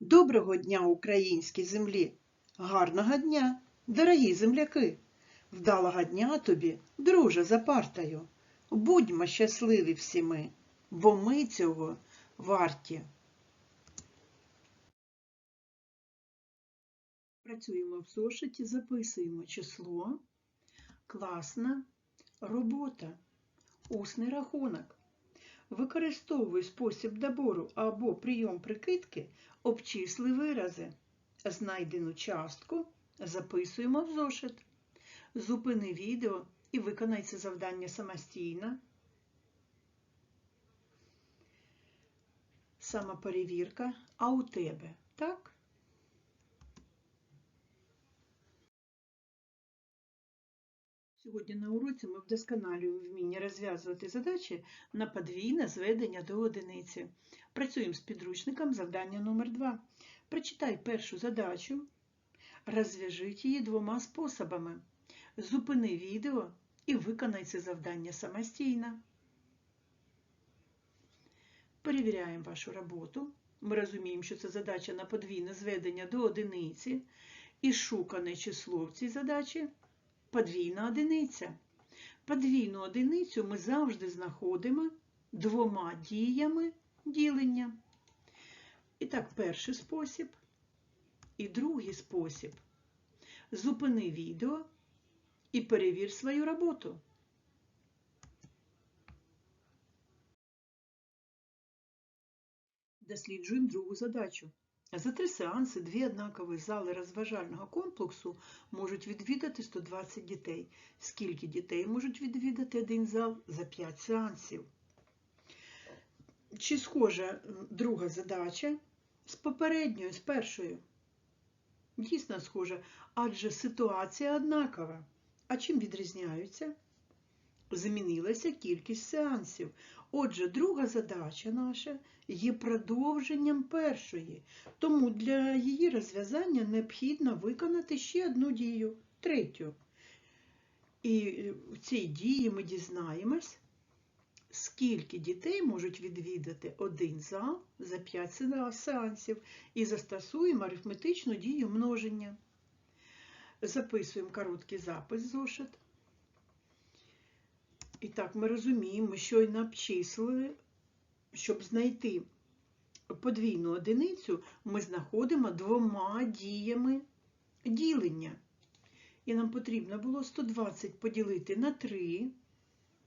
Доброго дня, українській землі! Гарного дня, дорогі земляки! Вдалого дня тобі, друже, за партою! Будьмо щасливі всі ми, бо ми цього варті. Працюємо в зошиті, записуємо число, класна робота, усний рахунок. Використовуй спосіб добору або прийом прикидки, обчисли вирази. Знайдену частку записуємо в зошит. Зупини відео і виконай це завдання самостійно. Самоперевірка. А у тебе, так? Сьогодні на уроці ми вдосконалюємо вміння розв'язувати задачі на подвійне зведення до одиниці. Працюємо з підручником завдання номер 2 Прочитай першу задачу, розв'яжіть її двома способами. Зупини відео і виконай це завдання самостійно. Перевіряємо вашу роботу. Ми розуміємо, що це задача на подвійне зведення до одиниці і шукане число в цій задачі подвійна одиниця. Подвійну одиницю ми завжди знаходимо двома діями ділення. І так, перший спосіб і другий спосіб. Зупини відео і перевір свою роботу. Досліджуємо другу задачу. За три сеанси дві однакові зали розважального комплексу можуть відвідати 120 дітей. Скільки дітей можуть відвідати один зал за 5 сеансів? Чи схожа друга задача з попередньою, з першою? Дійсно схожа, адже ситуація однакова. А чим відрізняються? Змінилася кількість сеансів. Отже, друга задача наша є продовженням першої, тому для її розв'язання необхідно виконати ще одну дію, третю. І в цій дії ми дізнаємось, скільки дітей можуть відвідати один зал за 5 сеансів і застосуємо арифметичну дію множення. Записуємо короткий запис зошит. І так, ми розуміємо, ми щойно обчислили, щоб знайти подвійну одиницю, ми знаходимо двома діями ділення. І нам потрібно було 120 поділити на 3.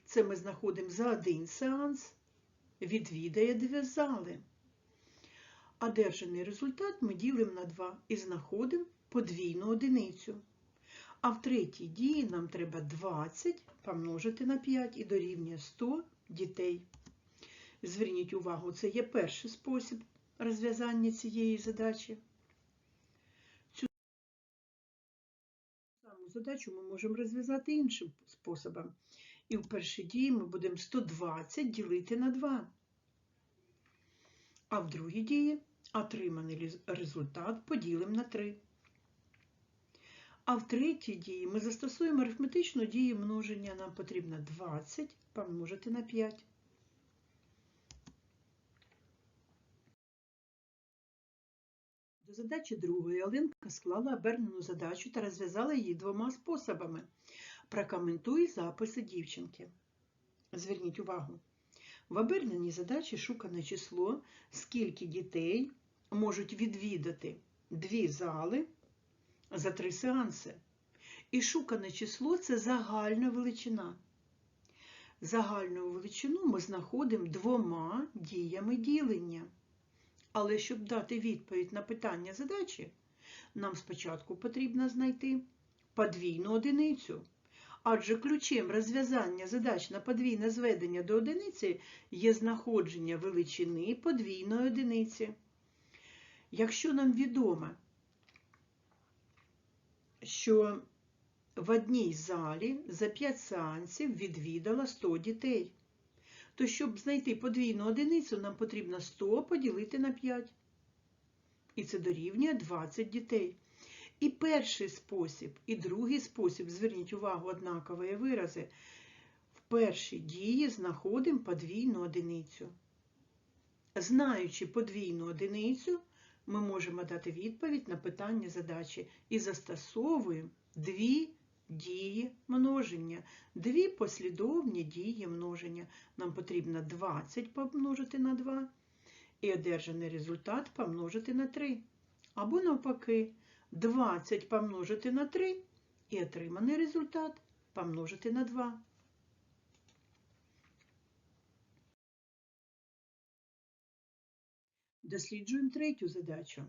Це ми знаходимо за один сеанс, відвідає дві зали. Одержаний результат ми ділимо на 2 і знаходимо подвійну одиницю. А в третій дії нам треба 20 помножити на 5 і дорівнює 100 дітей. Зверніть увагу, це є перший спосіб розв'язання цієї задачі. Цю саму задачу ми можемо розв'язати іншим способом. І в першій дії ми будемо 120 ділити на 2. А в другій дії отриманий результат поділимо на 3. А в третій дії ми застосуємо арифметичну дію множення. Нам потрібно 20 помножити на 5. До задачі другої Оленка склала обернену задачу та розв'язала її двома способами. Прокоментуй записи дівчинки. Зверніть увагу. В оберненій задачі шукане число, скільки дітей можуть відвідати дві зали за три сеанси. І шукане число це загальна величина. Загальну величину ми знаходимо двома діями ділення. Але щоб дати відповідь на питання задачі, нам спочатку потрібно знайти подвійну одиницю. Адже ключем розв'язання задач на подвійне зведення до одиниці є знаходження величини подвійної одиниці. Якщо нам відомо, що в одній залі за 5 сеансів відвідало 100 дітей. То, щоб знайти подвійну одиницю, нам потрібно 100 поділити на 5. І це дорівнює 20 дітей. І перший спосіб, і другий спосіб, зверніть увагу, однакові вирази. В першій дії знаходимо подвійну одиницю. Знаючи подвійну одиницю, ми можемо дати відповідь на питання задачі і застосовуємо дві дії множення, дві послідовні дії множення. Нам потрібно 20 помножити на 2 і одержаний результат помножити на 3. Або навпаки, 20 помножити на 3 і отриманий результат помножити на 2. Досліджуємо третю задачу.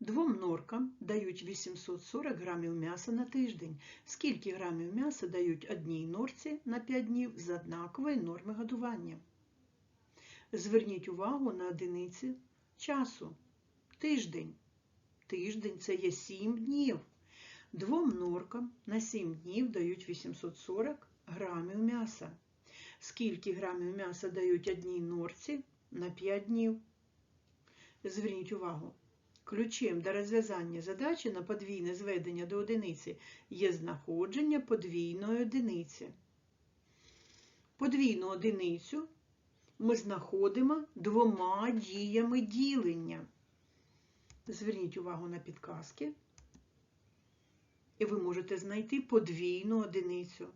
Двом норкам дають 840 грамів м'яса на тиждень. Скільки грамів м'яса дають одній норці на 5 днів з однакової норми годування? Зверніть увагу на одиниці часу. Тиждень. Тиждень це є 7 днів. Двом норкам на 7 днів дають 840 грамів м'яса. Скільки грамів м'яса дають одній норці на 5 днів? Зверніть увагу. Ключем до розв'язання задачі на подвійне зведення до одиниці є знаходження подвійної одиниці. Подвійну одиницю ми знаходимо двома діями ділення. Зверніть увагу на підказки, і ви можете знайти подвійну одиницю.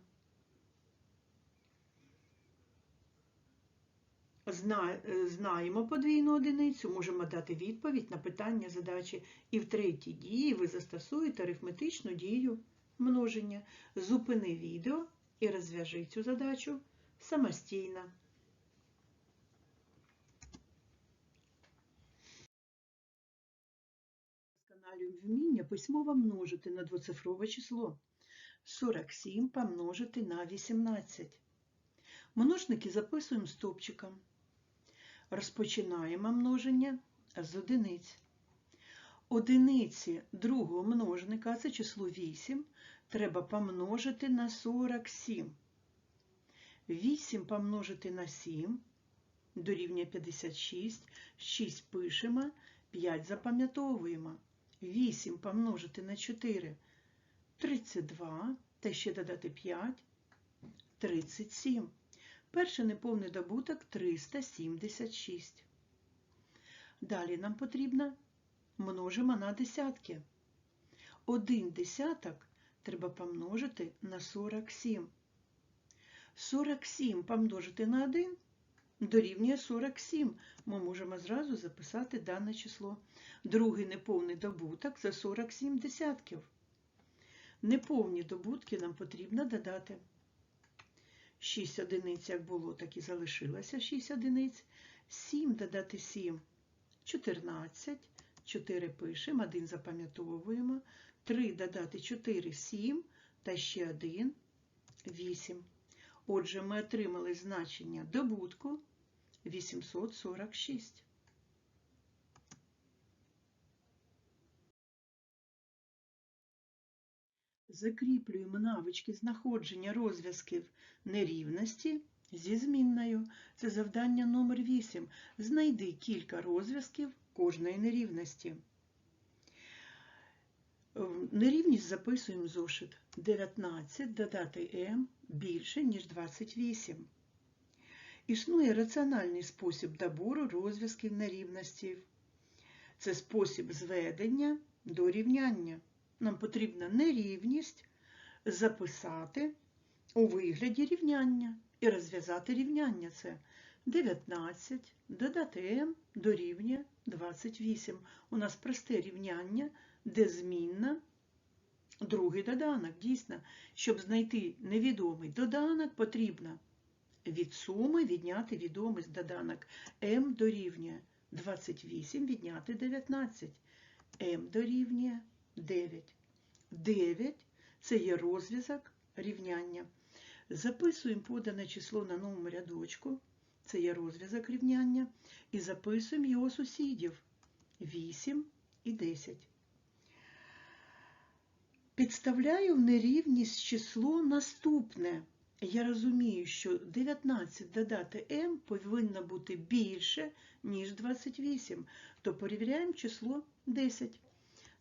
Знаємо подвійну одиницю, можемо дати відповідь на питання задачі. І в третій дії ви застосуєте арифметичну дію множення. Зупини відео і розв'яжи цю задачу самостійно. Вміння письмово множити на двоцифрове число. 47 помножити на 18. Множники записуємо стопчиком. Розпочинаємо множення з одиниць. Одиниці другого множника, це число 8, треба помножити на 47. 8 помножити на 7 дорівнює 56, 6 пишемо, 5 запам'ятовуємо. 8 помножити на 4 32, та ще додати 5 37. Перший неповний добуток 376. Далі нам потрібно множимо на десятки. Один десяток треба помножити на 47. 47 помножити на 1 дорівнює 47. Ми можемо зразу записати дане число. Другий неповний добуток за 47 десятків. Неповні добутки нам потрібно додати. 6 одиниць, як було, так і залишилося 6 одиниць. 7 додати 7 14. 4 пишемо, 1 запам'ятовуємо. 3 додати 4 7 та ще 1 8. Отже, ми отримали значення добутку 846. Закріплюємо навички знаходження розв'язків нерівності зі змінною. Це завдання номер 8. Знайди кілька розв'язків кожної нерівності. Нерівність записуємо зошит. 19 додати m більше, ніж 28. Існує раціональний спосіб добору розв'язків нерівності. Це спосіб зведення до рівняння. Нам потрібна нерівність записати у вигляді рівняння і розв'язати рівняння. Це 19 додати m дорівнює 28. У нас просте рівняння, де змінна другий доданок. Дійсно, щоб знайти невідомий доданок, потрібно від суми відняти відомий доданок. m дорівнює 28 відняти 19. m дорівнює 9. 9 це є розв'язок рівняння. Записуємо подане число на новому рядочку, це є розв'язок рівняння, і записуємо його сусідів 8 і 10. Підставляю в нерівність число наступне. Я розумію, що 19 додати m повинно бути більше, ніж 28, то перевіряємо число 10.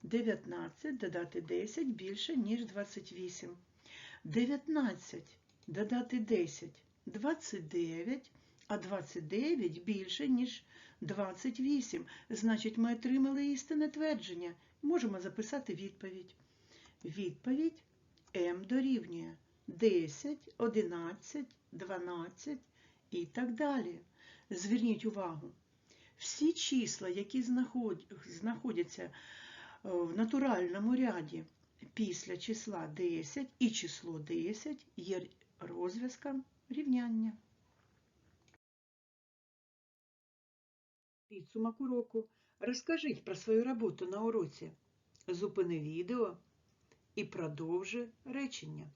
19 додати 10 більше, ніж 28. 19 додати 10 29, а 29 більше, ніж 28. Значить, ми отримали істинне твердження. Можемо записати відповідь. Відповідь М дорівнює 10, 11, 12 і так далі. Зверніть увагу, всі числа, які знаходяться в натуральному ряді після числа 10 і число 10 є розв'язком рівняння. Підсумок уроку. Розкажіть про свою роботу на уроці. Зупини відео і продовжи речення.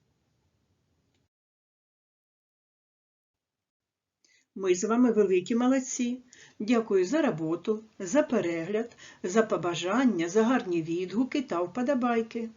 Ми з вами великі молодці. Дякую за роботу, за перегляд, за побажання, за гарні відгуки та вподобайки.